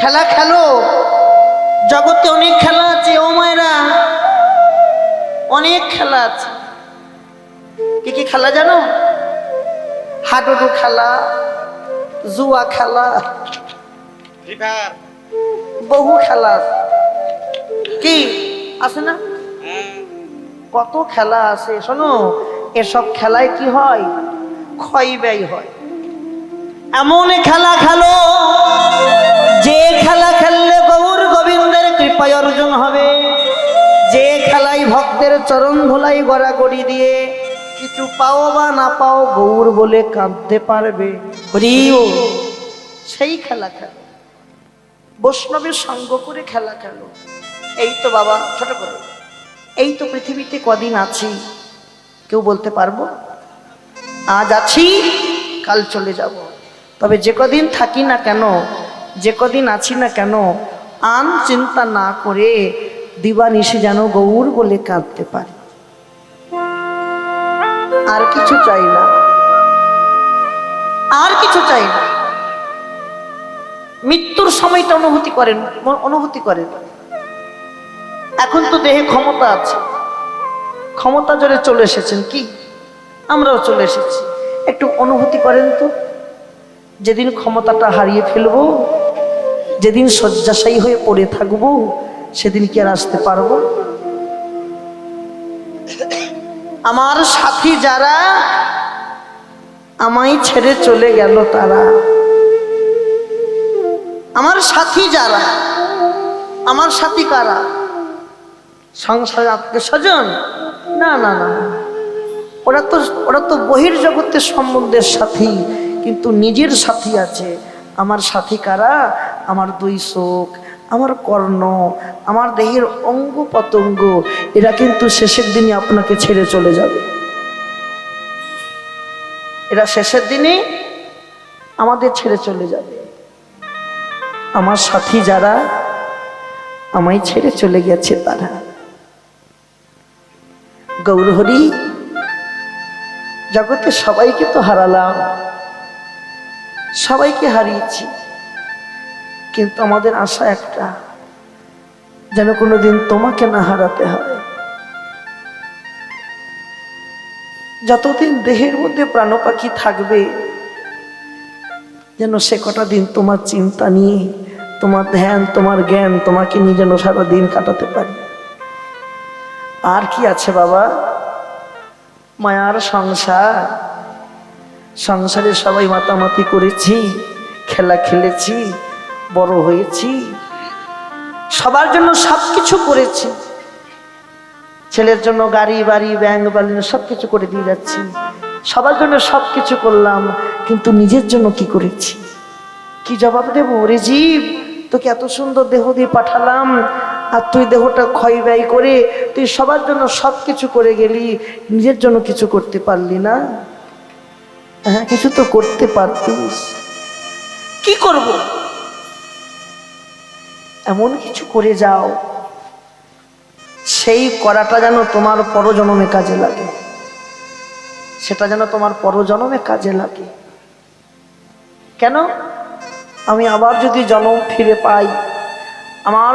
খেলা খেলো। জগতে অনেক খেলা আছে ও মায়েরা। অনেক খেলা আছে। কি কি খেলা জানো? হাডুডু খেলা জুয়া খেলা বহু খেলা আছে। কি? আছে না? হ্যাঁ। কত খেলা আছে শোনো। এসব খেলায় কি হয়? ক্ষয় ব্যয় হয়। এমন খেলা খেলো ভক্তের চরণ ধুলাই গড়াগড়ি দিয়ে কিছু পাও বা না পাও গৌর বলে কাঁদতে পারবে। হরিও সেই খেলা খেলো। বৈষ্ণবের সঙ্গ করে খেলা খেলো। এই তো বাবা ছোট করে। এই তো পৃথিবীতে কদিন আছি। কেউ বলতে পারব? আজ আছি কাল চলে যাব। তবে যে কদিন থাকি না কেন যে কদিন আছি না কেন আন চিন্তা না করে দিবানিশে যেন গৌর বলে কাঁদতে পারে। আর কিছু চাই না। আর কিছু চাই না। মৃত্যুর সময়টা অনুভূতি করেন অনুভূতি করেন। এখন তো দেহে ক্ষমতা আছে। ক্ষমতা জোরে চলে এসেছেন কি? আমরাও চলে এসেছি। একটু অনুভূতি করেন তো। যেদিন ক্ষমতাটা হারিয়ে ফেলব, যেদিন শয্যাশায়ী হয়ে পড়ে থাকব সেদিন কি আর আসতে পারব? আমার সাথী যারা, আমায় ছেড়ে চলে গেল তারা। আমার সাথী যারা, আমার সাথী কারা? সংসারে আত্মীয় স্বজন? না না না। ওরা তো ওরা তো বহির জগতের সম্বন্ধের সাথী, কিন্তু নিজের সাথী আছে। আমার সাথী কারা? আমার দুই চোখ আমার কর্ণ, আমার দেহের অঙ্গ পতঙ্গ, এরা কিন্তু শেষের দিনে আপনাকে ছেড়ে চলে যাবে। এরা শেষের দিনে আমাদের ছেড়ে চলে যাবে। আমার সাথী যারা, আমায় ছেড়ে চলে গেছে তারা। গৌরহরি, জগতে সবাইকে তো হারালাম, সবাইকে হারিয়েছি। কিন্তু আমাদের আশা একটা, যেন কোনোদিন তোমাকে না হারাতে হয় যতদিন দেহের মধ্যে প্রাণ পাখি থাকবে, যেন সে কটা দিন তোমার চিন্তা নিয়ে, তোমার ধ্যান, তোমার জ্ঞান তোমাকে নিয়ে যেন সারা দিন কাটাতে পারি। আর কি আছে বাবা? মায়ার সংসার। সংসারে সবাই মাতামাতি করেছি, খেলা খেলেছি। বড় হয়েছি। সবার জন্য সব কিছু করেছি। ছেলের জন্য গাড়ি, বাড়ি ব্যাংক বালিন সব কিছু করে দিয়ে যাচ্ছি। সবার জন্য সব কিছু করলাম, কিন্তু নিজের জন্য কি করেছি? কি জবাব দেবো? রে জীব, তোকে এত সুন্দর দেহ দিয়ে পাঠালাম, আর তুই দেহটা ক্ষয় ব্যয় করে তুই সবার জন্য সব কিছু করে গেলি, নিজের জন্য কিছু করতে পারলি না? হ্যাঁ কিছু তো করতে পারতিস। কি করব? এমন কিছু করে যাও, সেই করাটা যেন তোমার পরজনমে কাজে লাগে। সেটা যেন তোমার পরজনমে কাজে লাগে। কেন? আমি আবার যদি জন্ম ফিরে পাই, আমার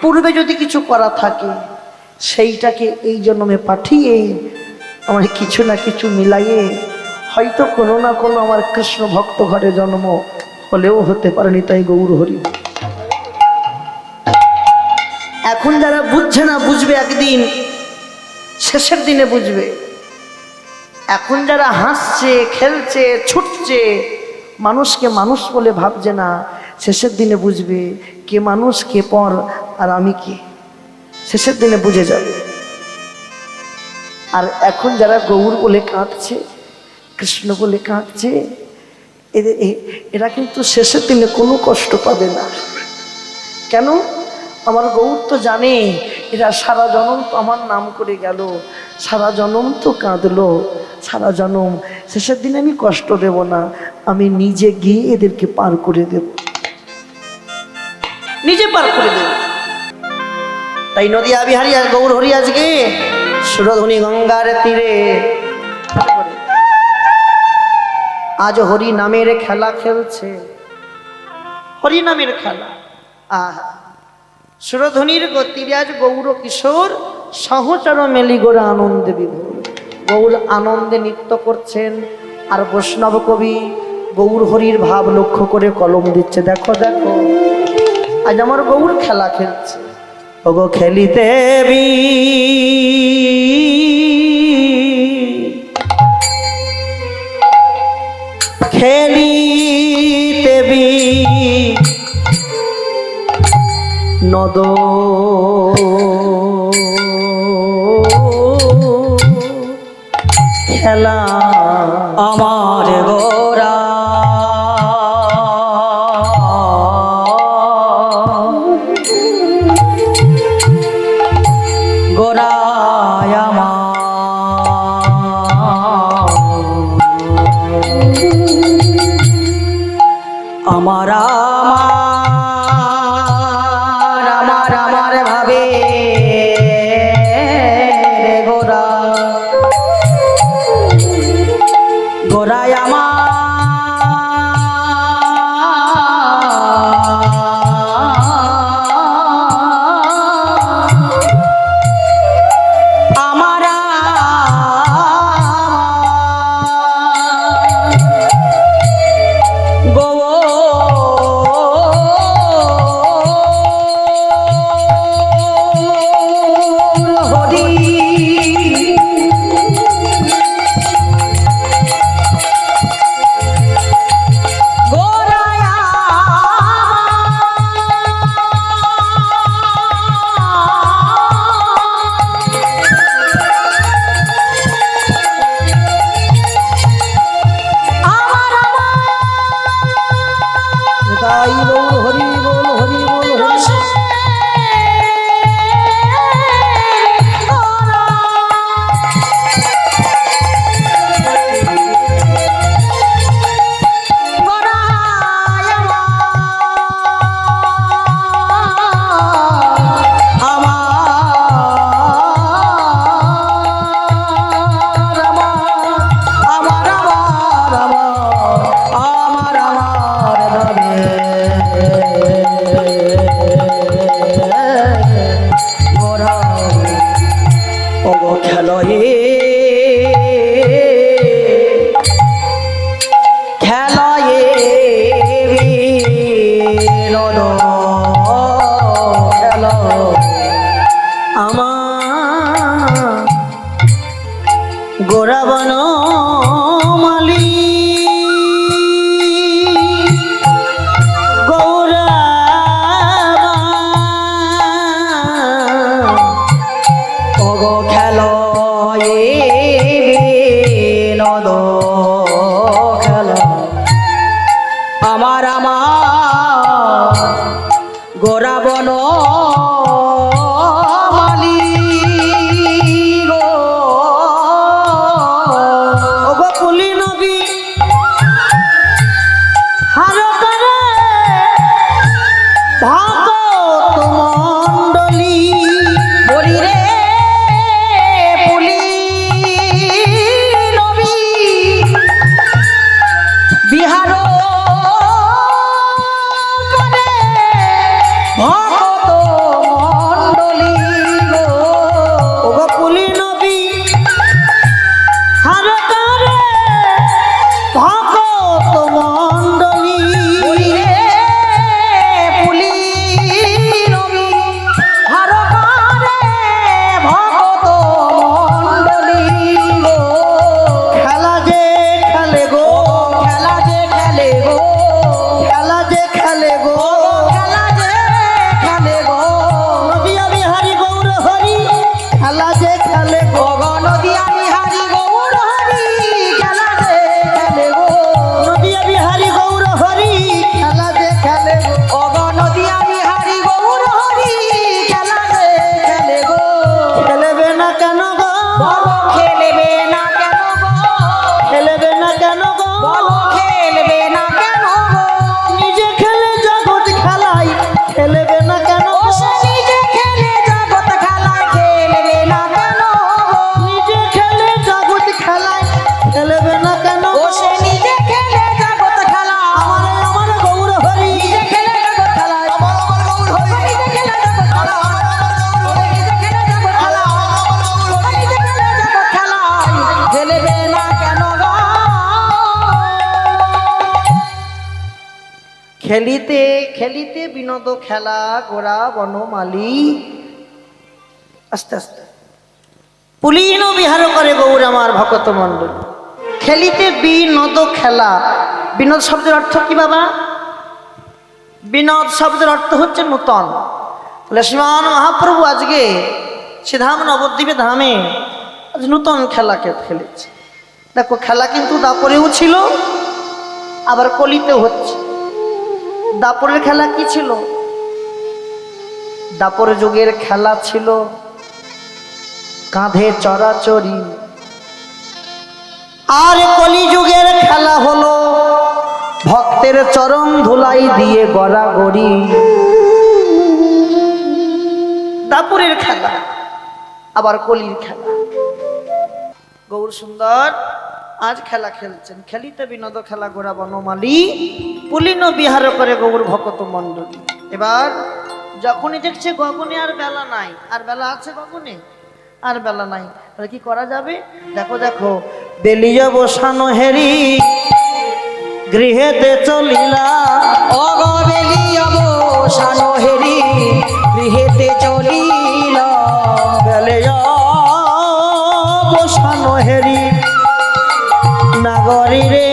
পূর্বে যদি কিছু করা থাকে, সেইটাকে এই জন্মে পাঠিয়ে আমার কিছু না কিছু মিলাইয়ে, হয়তো কোনো না কোনো আমার কৃষ্ণ ভক্ত ঘরে জন্ম হলেও হতে পারেনি তাই গৌর হরি এখন যারা বুঝছে না, বুঝবে একদিন, শেষের দিনে বুঝবে। এখন যারা হাসছে, খেলছে, ছুটছে, মানুষকে মানুষ বলে ভাবছে না, শেষের দিনে বুঝবে কে মানুষ, কে পর, আর আমি কে। শেষের দিনে বুঝে যাবে। আর এখন যারা গৌর বলে কাঁদছে, কৃষ্ণ বলে কাঁদছে এদের এরা কিন্তু শেষের দিনে কোনো কষ্ট পাবে না। কেন? আমার গৌর তো জানে, এরা সারা জনম তো আমার নাম করে গেল। সারা জনম তো কাঁদলো। সারা জনম, শেষের দিন আমি কষ্ট দেব না, আমি নিজে গিয়ে এদেরকে পার করে দেব। নিজে পার করে দেব। তাই নদী বিহারি আর গৌর হরি আজকে সুরধনী গঙ্গার তীরে আজ হরি নামের খেলা খেলছে। হরি নামের খেলা। আহা। সুরধ্বনির গতিরাজ গৌর কিশোর, সহচর মেলি গোরা আনন্দে বিভোর। গৌর আনন্দে নৃত্য করছেন আর বৈষ্ণব কবি গৌর হরির ভাব লক্ষ্য করে কলম দিচ্ছে, দেখো দেখো, আজ আমার গৌর খেলা খেলছে। ওগো খেলিতে বি নদ খেলা আমার লয়ে খেলিতে খেলিতে বিনোদ খেলা গোড়া বনমালী। আস্তে আস্তে। পুলিন বিহার করে গৌর আমার ভকত মণ্ডল। খেলিতে বিনোদ খেলা। বিনোদ শব্দের অর্থ কি বাবা? বিনোদ শব্দের অর্থ হচ্ছে নূতন। শ্রীমান মহাপ্রভু আজকে শ্রীধাম নবদ্বীপে ধামে আজ নূতন খেলাকে খেলেছে। দেখো খেলা কিন্তু দাপরেও ছিল আবার কলিতেও হচ্ছে। দাপরের খেলা কি ছিল? দাপর যুগের খেলা ছিল কাঁধে চড়াচড়ি। আর কলি যুগের খেলা হলো ভক্তের চরণ ধুলাই দিয়ে গড়াগড়ি। দাপুরের খেলা, আবার কলির খেলা। গৌর সুন্দর আজ খেলা খেলছেন। খেলিতে বিনোদ খেলা গোড়া বনমালী পুলিন বিহার করে গৌর ভকত মণ্ডলী। এবার যখনই দেখছে গগনে আর বেলা নাই আর বেলা আছে গগনে? আর বেলা নাই। তাহলে কি করা যাবে? দেখো দেখো বেলিয়ে বসানো হেরি গৃহেতে চলিলা। অগবেলি অবসান হেরি গৃহেতে চলিলা। বেলিয়া বসানো হেরি নাগরী রে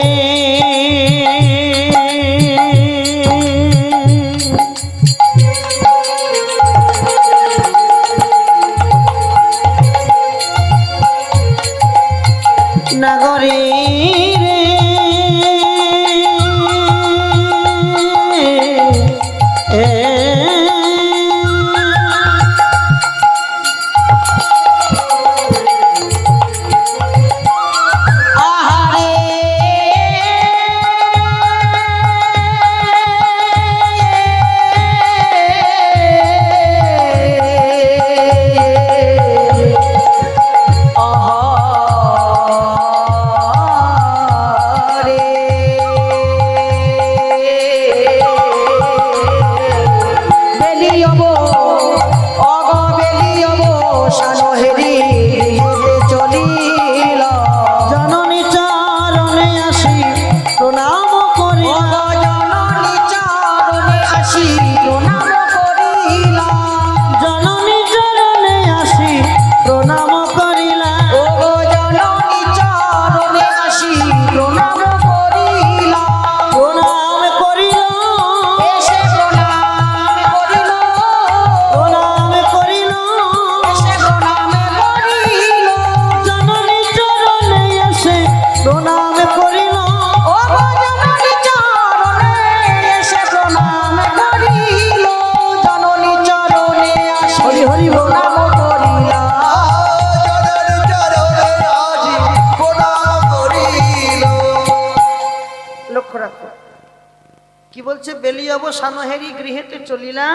বলছে বেলিয়ব সানহেরি গৃহেতে চলিলা,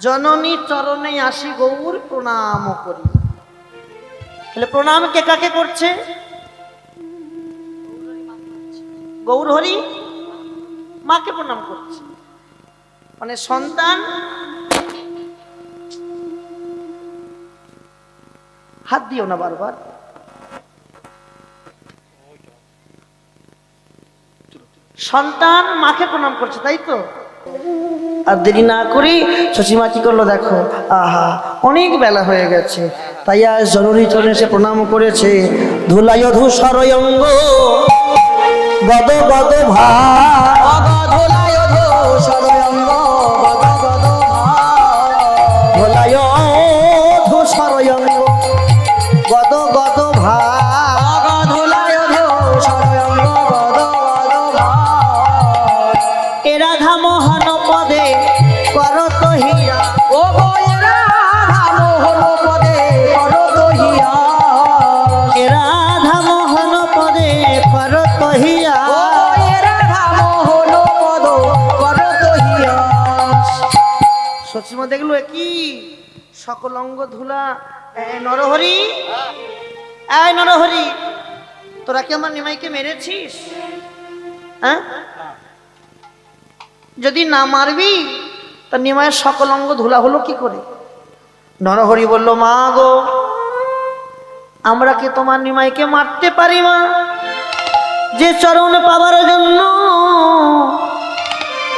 জননী চরণে আসি গৌর প্রণাম করি। তাহলে প্রণাম কে কাকে করছে? গৌর হরি? মাকে প্রণাম করছে। মানে সন্তান হাত দিও না বারবার। সন্তান মাকে প্রণাম করছে, তাই তো? আর দেরি না করি শশীমা কি করল দেখো? আহা, অনেক বেলা হয়ে গেছে। তাই আজ জরুরি চরণে সে প্রণাম করেছে। ধুলাই ধূসরয়ঙ্গ গদ গদ ভা ধুলাই ধূসরয়ঙ্গ হিয়া ও গয়েরা মোহন পদ করো দহিয়া সচিমা দেখল কি সকল অঙ্গ ধুলা। এ, নরহরি এই নরহরি তোরা কি আমার নিমাইকে মেরেছিস? হ্যাঁ? যদি না মারবি তা নিমাইয়ের সকল অঙ্গ ধুলা হলো কি করে? নরহরি বলল মা গো আমরা কি তোমার নিমাইকে মারতে পারি মা? যে চরণ পাবার জন্য।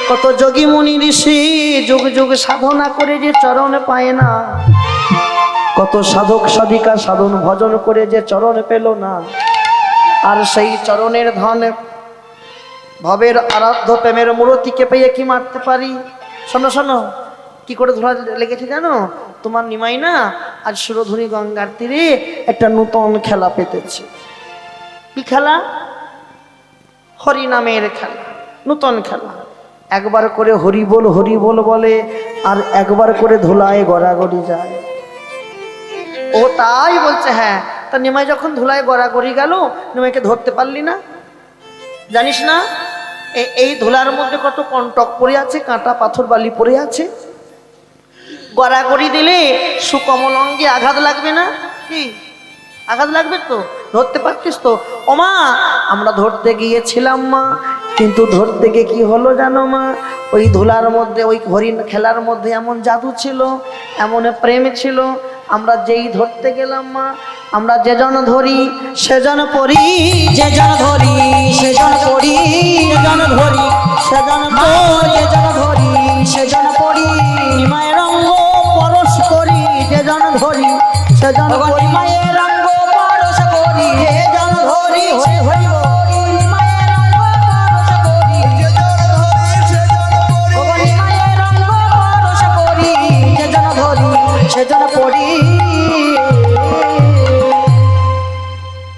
কত যোগী মুনি ঋষি যুগ যুগ সাধনা করে যে চরণ পায় না। কত সাধক সাধিকা সাধন ভজন করে যে চরণ পেল না। আর সেই চরণের ধন ভবের আরাধ্য প্রেমের মূর্তিকে পেয়ে কি মারতে পারি? শোনো শোনো, কি করে ধরা লেগেছে জানো? তোমার নিমাই না আজ সুরধুনী গঙ্গার তীরে একটা নূতন খেলা পেতেছে। কি খেলা? হরি নামের খেলা নূতন খেলা। একবার করে হরি বল হরি বল বলে আর একবার করে ধুলায় গড়াগড়ি যায়। ও তাই বলছে হ্যাঁ তা নিমাই যখন ধুলায় গড়াগড়ি গেল নিমাইকে ধরতে পারলি না? জানিস না এই ধুলার মধ্যে কত কন্টক পড়ে আছে কাঁটা পাথর বালি পড়ে আছে। গড়াগড়ি দিলে সুকমল অঙ্গে আঘাত লাগবে না? কি? আঘাত লাগবে তো? ধরতে পারতিস তো? ওমা আমরা ধরতে গিয়েছিলাম মা কিন্তু ধরতে গিয়ে কি হলো জানো মা? ওই ধুলার মধ্যে ওই হরিণ খেলার মধ্যে এমন জাদু ছিল এমন প্রেম ছিল আমরা যেই ধরতে গেলাম মা আমরা যেজন ধরি সেজন পড়ি যে জন ধরি সে জন পড়ি যে জন ধরি সেজন মা পড়ি যে জন ধরি সে জন পড়ি নিমায়ের অঙ্গ যেজন ধরি সেজন পড়ি মায়ের রঙ্গ পরশ করি যে জন ধরি বলি মায়ের রঙ্গ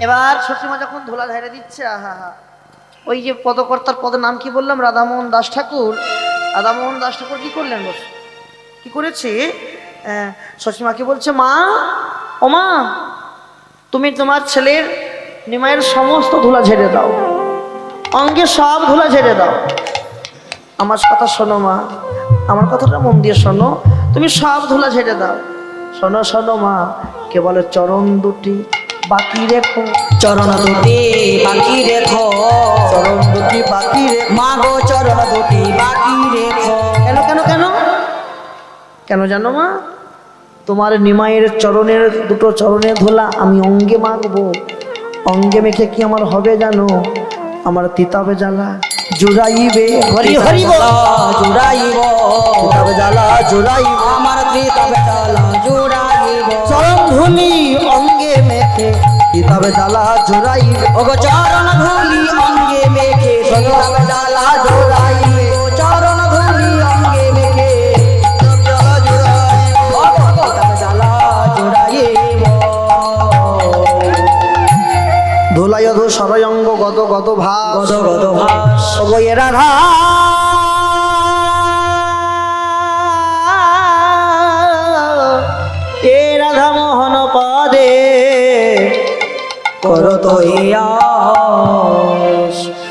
এবার শ্বশুরমা যখন ধুলা ঝাড়ে দিচ্ছে আহা হা ওই যে পদকর্তার পদের নাম কি বললাম? রাধামোহন দাস ঠাকুর। রাধামোহন দাস ঠাকুর কি করলেন বস? কি করেছে? শ্বশুরমাকে বলছে মা ও মা তুমি তোমার ছেলের নিমায়ের সমস্ত ধুলা ঝেড়ে দাও। অঙ্গে সব ধুলা ঝেড়ে দাও। আমার কথা শোনো মা। আমার কথাটা মন দিয়ে শোনো। তুমি সব ধুলা ঝেড়ে দাও। শোনো শোনো মা কেবল চরণ দুটি বাকি রেখো। চরণ দুটি বাকি রেখো। চরণ দুটি বাকি রেখো। মা গো চরণ দুটি বাকি রেখো। কেন কেন কেন? কেন জানো মা? তোমার নিমাইয়ের চরণের দুটো চরণের ধোলা আমি অঙ্গে মাখবো। অঙ্গে মেখে কি আমার হবে জানো? আমার তিতাবে জ্বালা জুড়াইবে। হরি হরি। জুড়াইব। তিতাবে জ্বালা জুড়াইবে। আমার ত্রিতবে চালা জুড়াইব। চরণ ধুলি অঙ্গে মেখে তিতাবে জ্বালা জুড়াইবে। ওগো চরণ ধুলি অঙ্গে মেখে ত্রিতবে চালা অধু সরয়ঙ্গ গদ গদ ভাস। গদ গদ ভাস। অবয়ে রাধা। এ রাধা মোহন পদে। করত ইয়া